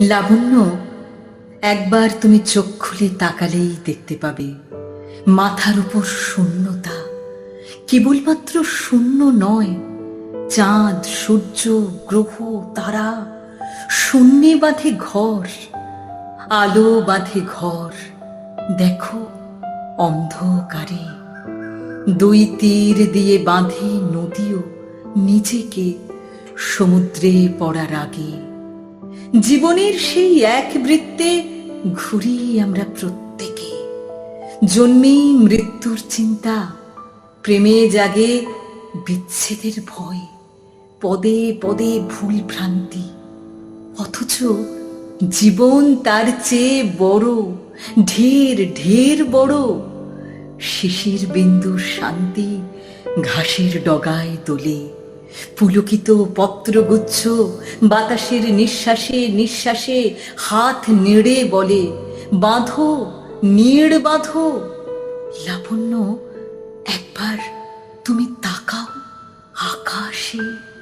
লাবণ্য, একবার তুমি চোখ খুলে তাকালেই দেখতে পাবে, মাথার উপর শূন্যতা, কেবলমাত্র শূন্য নয়, চাঁদ, সূর্য, গ্রহ, তারা, শূন্যে বাঁধে ঘর, আলো বাঁধে ঘর, দেখো অন্ধকারে, দুই তীর দিয়ে বাঁধে নদীও, নিজেকে সমুদ্রে পড়ার আগে। জীবনের সেই এক বৃত্তে ঘুরি আমরা প্রত্যেকে। জন্মেই মৃত্যুর চিন্তা, প্রেমে জাগে বিচ্ছেদের ভয়, পদে পদে ভুল ভ্রান্তি। অথচ জীবন তার চেয়ে বড়, ঢের ঢের বড়। শিশির বিন্দুর শান্তি ঘাসের ডগায় দোলে পুলকিত পত্রগুচ্ছ, বাতাসের নিঃশ্বাসে নিঃশ্বাসে হাত নেড়ে বলে, বাঁধো, নিড় বাঁধো। লাবণ্য, একবার তুমি তাকাও আকাশে।